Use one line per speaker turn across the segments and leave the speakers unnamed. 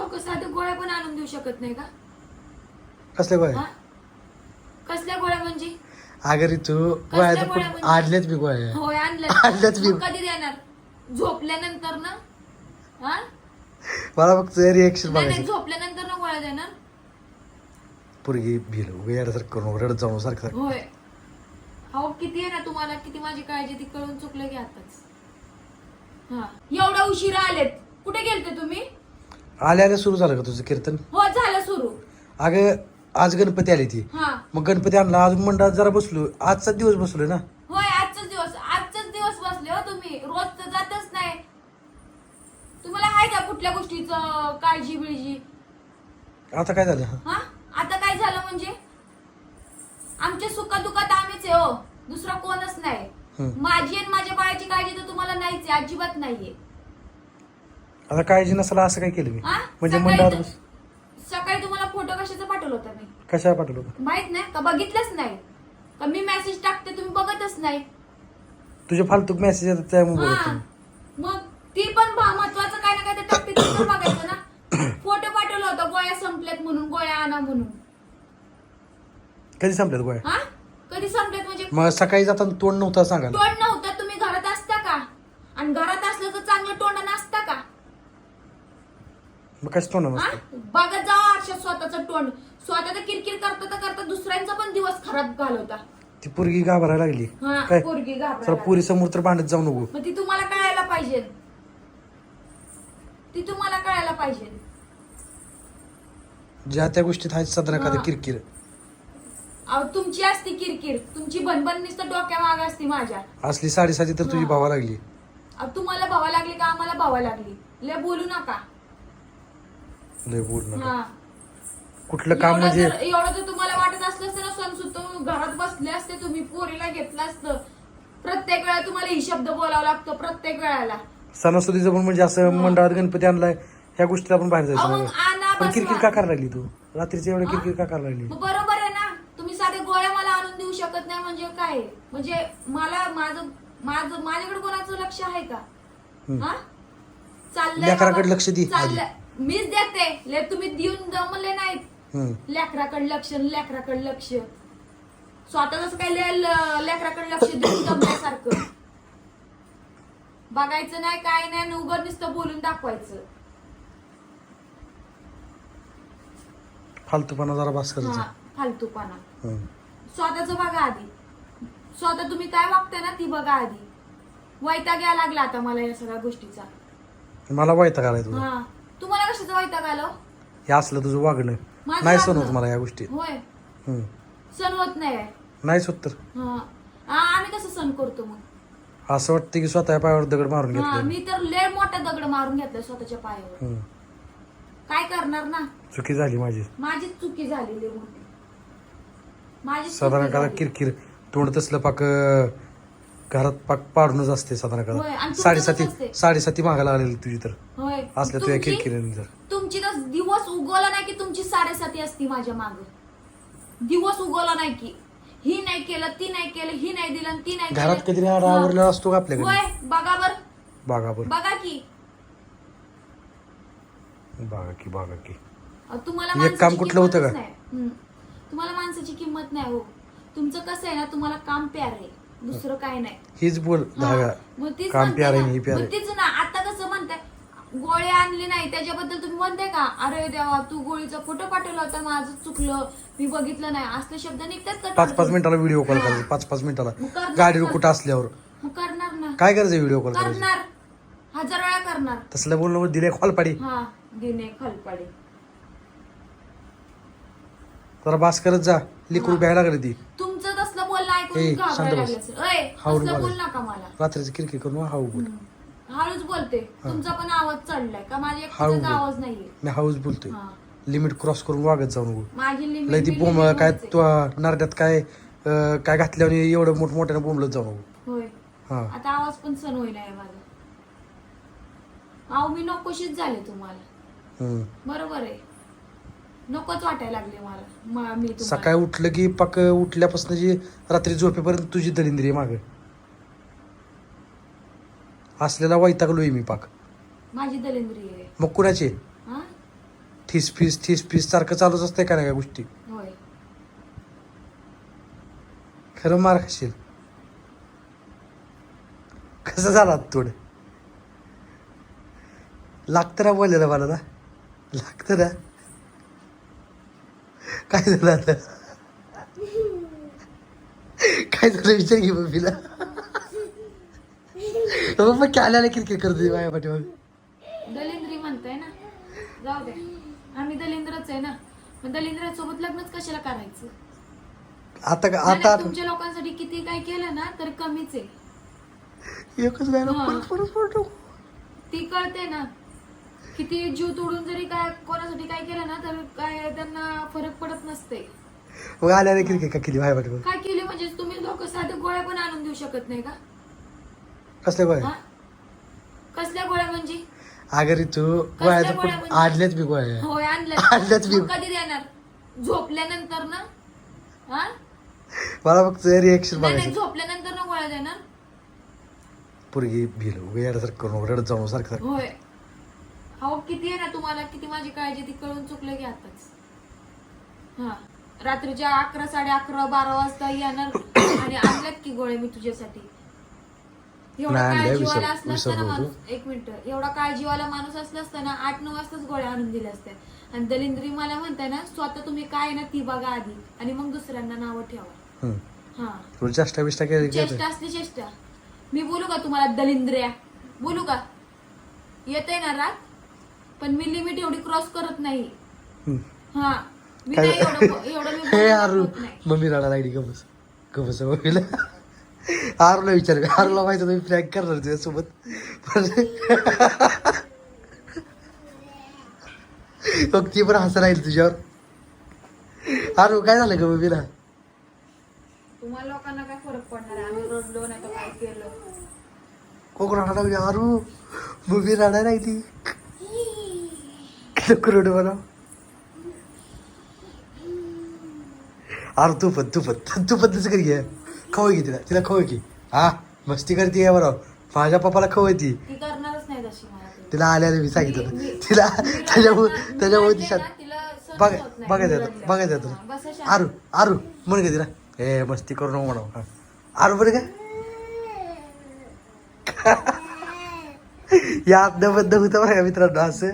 लोक साधं गोळ्या पण आणून देऊ शकत नाही का?
कसल्या गोळ्या?
हा? कसल्या गोळ्या म्हणजे?
अगं तू गोळ्या तर
गोळ्या
पण
म्हणजे?
आणल्याच मी गोळ्या.
होय
आणल्यात.
आणलं
मी.
मग कधी देणार? झोपल्यानंतर ना? हा?
मला फक्त रिएक्शन
नाही नाही
बघायचं.
झोपल्यानंतर ना गोळ्या देणार?
पोरगी भिल वेळासारखं करून रडत जाऊन सारखं. सारखं.
होय. अहो किती आहे ना तुम्हाला? किती माझी काळजी ती कळून चुकलं की आताच. हा. एवढा उशिरा आलेत. कुठे गेलते तुम्ही?
आल्या आल्या सुरू झालं का तुझं कीर्तन?
हो झालं सुरू.
अगं आज गणपती आली ती.
हा.
मग गणपती आणला आज मंडळात जरा बसलो. आजचा दिवस बसलोय ना?
होय आजचाच दिवस. आजचाच दिवस बसले हो तुम्ही. रोज तर जातच नाही. तुम्हाला आहे का कुठल्या गोष्टीचं काळजी बिळजी
आता काय झालं?
हा? आता काय झालं म्हणजे? आमच्या सुखादुखात आम्हीच आहे हो. दुसरा कोणच नाही. माझी आणि माझ्या बाळाची काळजी तर तुम्हाला नाहीच आहे अजिबात नाहीये.
आता काळजी नसला असं काय केलं मी?
हा?
म्हणजे
सकाळी
मंडळात
तर-
बस.
सकाळी तुम्हाला फोटो कशाचा पाठवला होता मी?
कशा पाठवलं होतं?
माहीत नाही का बघितलंच नाही. का मी मेसेज टाकते तुम्ही बघतच नाही.
तुझे फालतू मेसेज येतात त्यामुळे बघत
हा.
तुम्ही.
मग ती पण भा- महत्वाचं काय ना काय ते टाकते ते पण बघायचं ना. फोटो पाठवला होता गोळ्या संपल्यात म्हणून गोळ्या आणा म्हणून.
कधी संपल्यात गोळ्या?
हा? कधी संपल्यात म्हणजे?
मग सकाळी जाताना तोंड नव्हता सांगा
तोंड नव्हतं तुम्ही घरात असता का आणि घरात असलं तर चांगलं तोंड नसता का
कसं तोंड
हा? बघत जावा आरशात स्वतःचं तोंड. स्वतःच किरकिर करता तर करता दुसऱ्यांचा पण दिवस खराब घालवता.
ती पोरगी घाबरायला लागली.
हा
काय?
पोरगी घाबरायला.
पुरी समोर तर भांडत जाऊ नको.
मग ती तुम्हाला कळायला पाहिजे. ती तुम्हाला कळायला पाहिजे.
ज्या त्या गोष्टीत आहेत साधारण एखादं
हा.
किरकिर.
अहो तुमची असती किरकिर. तुमची बनबन नुसतं डोक्या माग असती माझ्या.
असली साडेसाती तर तुझी. भावा लागली.
अहो तुम्हाला भावा लागली का आम्हाला भावा लागली? लय बोलू नका.
लय बोल
हा
कुठलं काम
एवढं
म्हणजे
जर- एवढं जर तुम्हाला वाटत असलं असतं ना सण सुद्धा घरात बसले असते तुम्ही पोरीला घेतलं असतं प्रत्येक वेळा तुम्हाला ही शब्द बोलावा लागतो प्रत्येक वेळेला
सणासुदीचं पण म्हणजे असं मंडळात गणपती आणलाय ह्या गोष्टीला पण बाहेर
अहो,
जायचं
मग आणा
नाही. पण
बसवा.
किरकिर का करायला लागली तू रात्रीची एवढं
हा?
किरकिर का करायला लागली
मग बरोबर आहे ना तुम्ही साधे गोळ्या मला आणून देऊ शकत नाही म्हणजे काय म्हणजे मला माझं माझं माझ्याकडे कोणाचं लक्ष आहे का
हम्म.
हा चाललंय
लेकराकडे
बाबा.
लक्ष दे आधी.
चाललंय. मीच देते. ले तुम्ही देऊन जमले नाहीत. लेकराकडे लक्ष लेकराकडे लक्ष. स्वतःच काही ले- लेकराकडे लक्ष देऊन जमल्यासारखं बघायचं नाही काय नाही आणि उघड नुसतं बोलून दाखवायचं.
फालतूपणा जरा बास
हा फालतूपणा. स्वतःच बघा आधी. स्वतः तुम्ही काय वागताय ना ती बघा आधी. वैताग यायला लागला आता मला या सगळ्या गोष्टीचा.
मला वायता घालाय तुझं
हा. कशाचा वैताग आलो?
हे असलं तुझं वागणं.
माझं
नाही सण
वागणं.
होत मला या गोष्टी
होय?
हम्म.
सण होत नाही
नाहीच होत तर.
हा. आ, आम्ही कसं सण करतो मग?
असं वाटतं की स्वतः पायावर दगड मारून
हा
घेतलं.
मी तर लय मोठा दगड मारून घेतलाय स्वतःच्या पायावर.
हम्म.
काय करणार ना?
चुकी झाली माझी.
माझीच चुकी झाली लय मोठी. माझी
साधारण एखादा किरकिर तोंड तसलं पाक अं, घरात पाक पाडूनच असते साधारण
आणि तुमचं
साडेसाती
असते.
साडेसाती मागायला आलेली तुझी तर.
होय.
असल्या तुझ्या
तुमची-
किरकिरीने तर.
तुमची तर दिवस उगवला नाही की तुमची साडेसाती असती माझ्या माग. दिवस उगवला नाही की. ही नाही केलं ती नाही केलं ही नाही दिलं आणि ती नाही
घरात
केलं.
कधी
हा.
आवरलेला असतो का आपल्याकडे
होय बघा बर.
बागावर
बघा की.
बागा की बागा की.
तुम्हाला
एक
माणसाची
काम कुठलं होतं
किंमतच
का?
नाही. हम्म. तुम्हाला माणसाची किंमत नाही हो. तुमचं कसं आहे ना तुम्हाला काम प्यार आहे. दुसरं काय नाही.
हीच बोल
मग तीच
काम
म्हणते
प्यार आहे
ना.
आणि ही प्यार.
मग तीच ना आता कसं म्हणताय गोळी आणली नाही त्याच्याबद्दल तुम्ही म्हणताय का? अरे देवा तू गोळीचा फोटो पाठवला होता माझं चुकलं मी बघितलं नाही. असले शब्द निघतात का
पाच पाच
तोंडातून?
मिनिटाला व्हिडिओ कॉल. करायचा पाच पाच मिनिटाला.
मग करणार
गाडीवर. कुठं असल्यावर.
मग करणार ना.
काय करायचं व्हिडिओ कॉल करायचं?
करणार. हजार वेळा करणार.
तसलं बोलणं दिले कॉल पाडी
हा दिने खलपाडे.
जरा बास करत जा. लिकरू. भ्यायला लागली ती.
बोलणं
ए, शांत बस.
बोल
बोलायचं.
नका मला?
रात्रीचं किरकिर करून हाऊ बोल.
हळूच बोलते. तुमचा पण आवाज चढलाय का? माझ्या
हळू बोल.
आवाज नाहीये.
मी हाऊस बोलतोय.
हा.
लिमिट क्रॉस करून वागत जाऊ नको
माझी limit
लय ती बोंब काय
वरच आहे.
तू नारड्यात काय अं, काय घातल्यावर एवढं मोठमोठ्यानं बोंबलत जाऊ. नको
होय.
हा.
आता आवाज पण सण होईना आहे माझा. अहो मी नकोशीच झाले तुम्हाला.
हम्म.
बरोबर आहे. नकोच वाटायला लागले मला. म- मी तुम्हाला
सकाळी उठलं की पाक उठल्यापासून जी रात्री झोपेपर्यंत तुझी दलिंद्री माग. असलेला वैतागलोय मी पाक.
माझी दलिंद्री आहे.
मग कुणाचे
हा
ठीस फीस ठीस फीस सारखं चालूच असतंय का नाही का गोष्टी?
होय.
खरं मार खाशील. कसं झाला थोडं? लागतं ना बोलायला मला ना? लागतं ना? काय झालं आता? काय झालं? विचार घे मम्मीला. मग काय आल्याला क्रिकेट करते माझ्या पाठीमागे.
दलिंद्री म्हणताय ना. जाऊ दे. आम्ही दलिंद्रच आहे ना. मग दलिंद्रासोबत लग्नच कशाला करायचं?
आता का आता
नाही, तुमच्या लोकांसाठी किती काय केलं ना तर कमीच आहे.
एकच गायला. परत परत पडतो
ती कळते ना. किती जीव तोडून जरी काय कोणासाठी काय केलं ना तर काय त्यांना फरक पडत नसते.
मग माझ्या पाठीमागे
काय केली म्हणजे तुम्ही लोक साधे गोळ्या पण आणून देऊ शकत नाही का?
कसले गोळ्या?
हा? कसल्या गोळ्या म्हणजे?
अगं रे तू
गोळ्या
पण
म्हणजे?
आडल्याच बी गोळ्या.
होय
आणल्यात.
आणलं
मी.
मग कधी देणार? झोपल्यानंतर ना? हा?
मला फक्त रिएक्शन
नाही नाही
बघायचं.
झोपल्यानंतर ना गोळ्या देणार.
पोरगी भिल वेळासारखं करून रडत जाऊन सारखं सारखं.
होय. हो किती आहे ना तुम्हाला? किती माझी काळजी ती कळून चुकलं की आताच. हा. रात्रीच्या अकरा साडे अकरा बारा वाजता येणार आणि आणल्यात की गोळे मी तुझ्यासाठी. एवढा
नाही आणल्या,
काळजीवाला
विसर-
असला असता ना
विसरलो होतो.
माणूस एक मिनिट. एवढा काळजीवाला माणूस असला असता ना आठ नऊ वाजताच गोळ्या आणून दिल्या असत्या. आणि दलिंद्री मला म्हणताय ना स्वतः तुम्ही काय आहे ना ती बघा आधी आणि मग दुसऱ्यांना नावं ठेवा.
हम्म.
हा.
तुला चेष्टा बिष्टा केली की
चेष्टा असली चेष्टा. मी बोलू का तुम्हाला दलिंद्र्या? बोलू का? येते ना राग पण मी लिमिट एवढी क्रॉस करत नाही.
हम्म.
हा. मी
काय-
नाही एवढं एवढं मी
हे
बोलायला
आरू
होत नाही.
मम्मी रडा लागली गबस गबस मम्मीला आरूला विचार आरूला माहिती तुम्ही फ्रँक करणार तुझ्यासोबत. पण मग ती पण हसं राहील तुझ्यावर. आरू काय झालं ग मम्मीला?
तुम्हाला लोकांना काय फरक पडणार आहे? आम्ही रडलो नाही तर काय केलं?
कोण रडा लागली? आरू मम्मी रडा लागली. नको रडू मला आरू तू पण तू पण तू पण तसं करी घे खवय घे तिला तिला खवय की हा मस्ती करते आहे बरं माझ्या पप्पाला खवय ती. तिला आल्याने मी सांगितलं तिला त्याच्यामुळे त्याच्यामुळे
मी
ती
रडते
शांत
ना, तिला सहन
बघ. बघायचं. बघायचं
हा, शांत.
आरू आरू म्हण का तिला ए मस्ती करू नको हा. आरू बरं का या होतं बरं का मित्रांनो असं.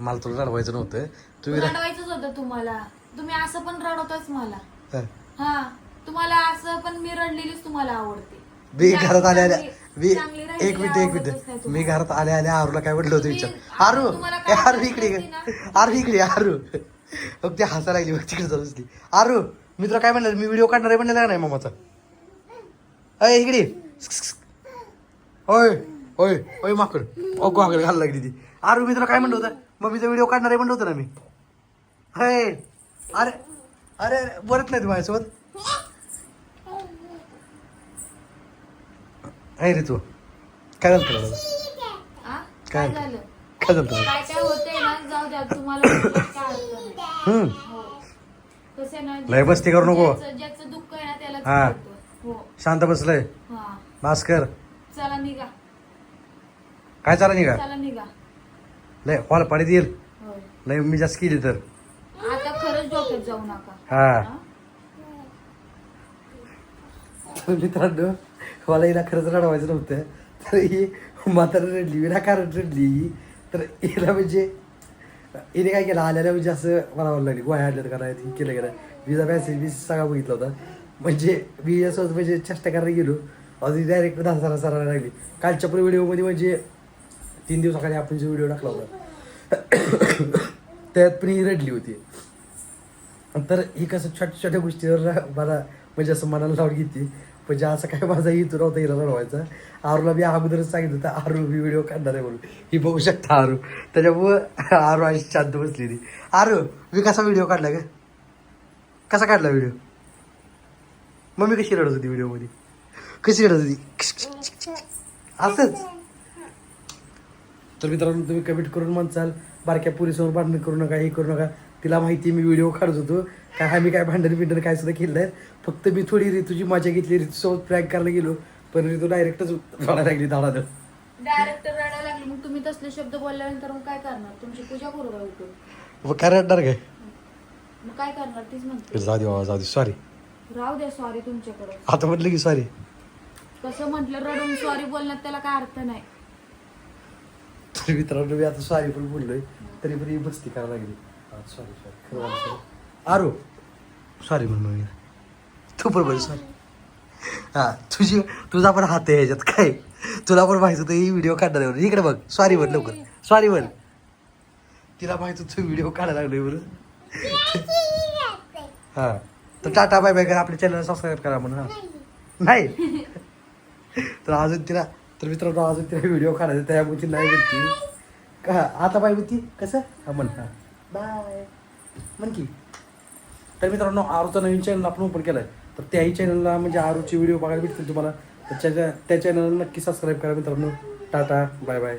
मला तुला रडवायचं नव्हतं. तुम्ही रा-
रडवायचंच होतं तुम्हाला. तुम्ही असं पण रडवतच मला.
हा.
हा. तुम्हाला असं पण मी रडलेलीच तुम्हाला आवडते.
मी घरात आल्या आल्या मी
चांगली राहिलेली
एक मिनिट एक
आवडतच नाही
मिनिट
तुम्हाला.
मी घरात आल्या आल्या आरूला काय म्हटलं होतं
तुम्ही-
विचार. आरू
तुम्हाला काय
आरू इकडे. आरू इकडे ये, आरू. मग ते हसा लागली मग तिकडे जाऊन बसली. आरू मी तुला काय म्हणलं? मी व्हिडिओ काढणार आहे म्हणलेला नाही मामाचा. अय इकडे ये. होय होय होय माकड. ओ गोगल घालायला लागली ती. आरू मी तुला काय म्हणलं होतं? मम्मीचा व्हिडिओ काढणार आहे म्हणलं होतं ना मी. हय. अरे अरे अरे, बोलत नाही तू माझ्यासोबत. अय रे तू. काय झालं तुला? काय?
काय झालं?
तुला?
हो. आहे
लय मस्ती करू नको.
आहे
हा.
हो.
शांत बसलंय.
हा.
मास्क कर.
चला निघा.
काय चाललं नाही का
चला निघा.
लय हॉल पाडीत येईल.
होय.
लय मी जास्त केली तर.
आता खरंच डोक्यात जाऊ नका.
हा? मित्रांनो मला हिला खरंच रडवायचं नव्हतं. तर ही म्हातारा रडली विनाकारण रडली ही. तर हिला म्हणजे हिने काय केलं आल्याला म्हणजे असं मला लागली गोळ्या आणल्यात का नाही? केलं गेलं विजा मॅसेज मी सगळा बघितला होता. म्हणजे मी यासोबत म्हणजे चेष्टा करायला गेलो. अजून डायरेक्ट दहा सरा सरायला लागली. कालच्या पण व्हिडिओमध्ये म्हणजे तीन दिवसाखाली आपण जो व्हिडिओ टाकला होता त्यात पण ही रडली होती. तर ही कसं छोट्या छोट्या गोष्टीवर मला म्हणजे असं मनाला लावून घेते. म्हणजे असं काय माझा इथून नव्हता हिला रडवायचा. आरूला मी अगोदरच सांगितलं होतं आरू मी व्हिडिओ काढणार आहे म्हणून. ही बघू शकता आरू. त्याच्यामुळं आरू आई शांत बसलेली. आरू मी कसा व्हिडिओ काढला का कसा काढला व्हिडिओ? मम्मी कशी रडत होती व्हिडिओमध्ये? कशी रडत होती? असंच. तर मित्रांनो तुम्ही कमेंट करून म्हणसाल बारक्या पुरीसमोर भांडण करू नका हे करू नका. तिला माहिती आहे मी व्हिडिओ काढत होतो. काय आम्ही काय भांडण बिंडण काय सुद्धा केलं नाही. फक्त मी थोडी ऋतूची मजा घेतली ऋतूसोबत प्रँक करायला गेलो पण ऋतू डायरेक्टच रडायला लागली दाडा
डायरेक्ट रडायला लागली. मग तुम्ही तसले शब्द बोलल्यानंतर मग काय करणार? तुमची पूजा करू का उठून?
मग काय रडणार काय?
मग काय करणार? तीच म्हणते.
जाऊ दे बाबा जाऊ दे. सॉरी
राहू द्या सॉरी तुमच्याकडे.
आता म्हटलं की सॉरी
कसं म्हटलं रडून सॉरी बोलण्यात त्याला काय अर्थ नाही.
तर मित्रांनो मी आता सॉरी पण बोललोय. तरी पण ही मस्ती करायला लागली. सॉरी सॉरी खरं सॉरी आरो सॉरी म्हण मग तू पण बोल सॉरी हा तुझी तुझा पण हात आहे ह्याच्यात काय? तुला पण माहीत होतं ही व्हिडिओ काढणार आहे इकडे बघ सॉरी म्हण लवकर. सॉरी म्हण. तिला माहीत होतं व्हिडिओ काढायला लागलोय बरं हा तर टाटा बाय बाय करा आपल्या चॅनलला सबस्क्राईब करा म्हणून हा. नाही. तर अजून तिला तर मित्रांनो अजून तिला व्हिडिओ काढायचा त्यामुळे ती नाही म्हणती का? आता बाय म्हणती कसं? हा म्हण हा. बाय. म्हण की. तर मित्रांनो आरूचा नवीन चॅनल आपण ओपन केलाय. तर त्याही चॅनलला म्हणजे आरूचे व्हिडिओ बघायला भेटतील तुम्हाला. तर त्याच्या त्या चॅनलला नक्की सबस्क्राईब करा मित्रांनो. Tata bye bye.